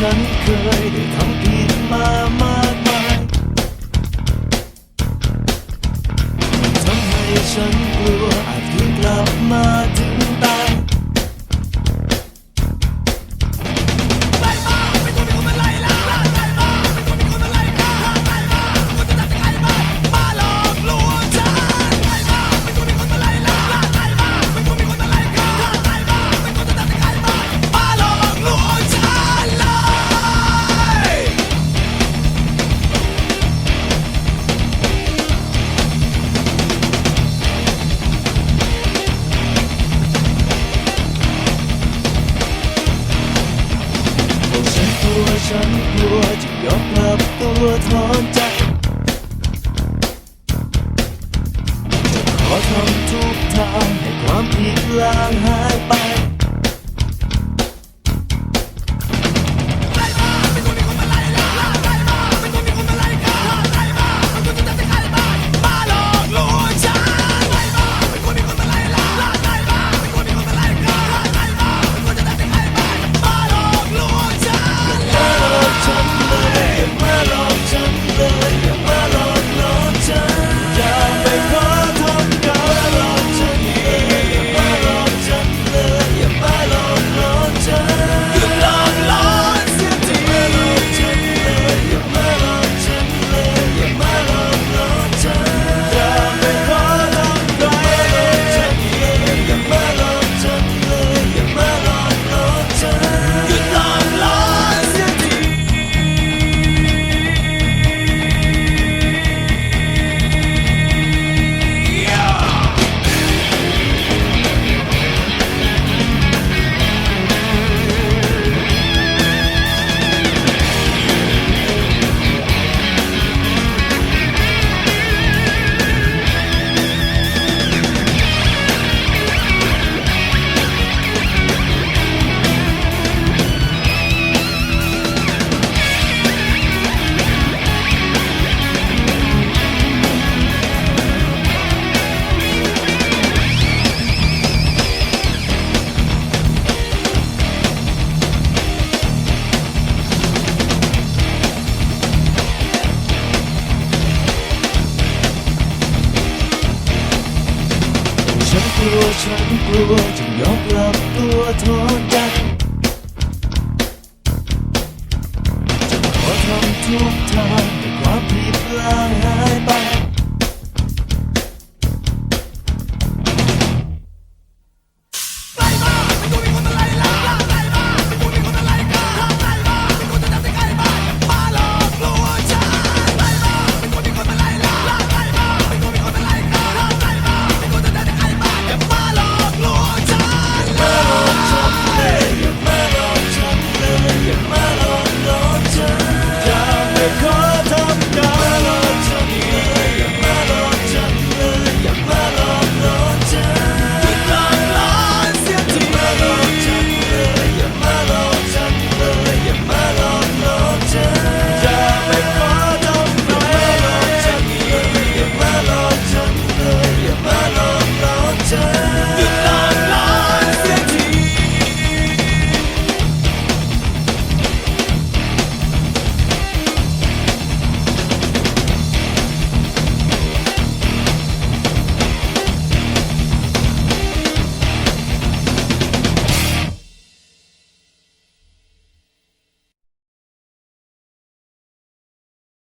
ฉันเคยได้ทำผิดมามากมายทำให้ฉันกลัว ฉันกลัวจะยอมกลับตัวถอนใจ ลัวฉันกลัวจึงยกหลับตัวโทนกันจะขอทำทุกทางแต่ความผิดพลาดหายไป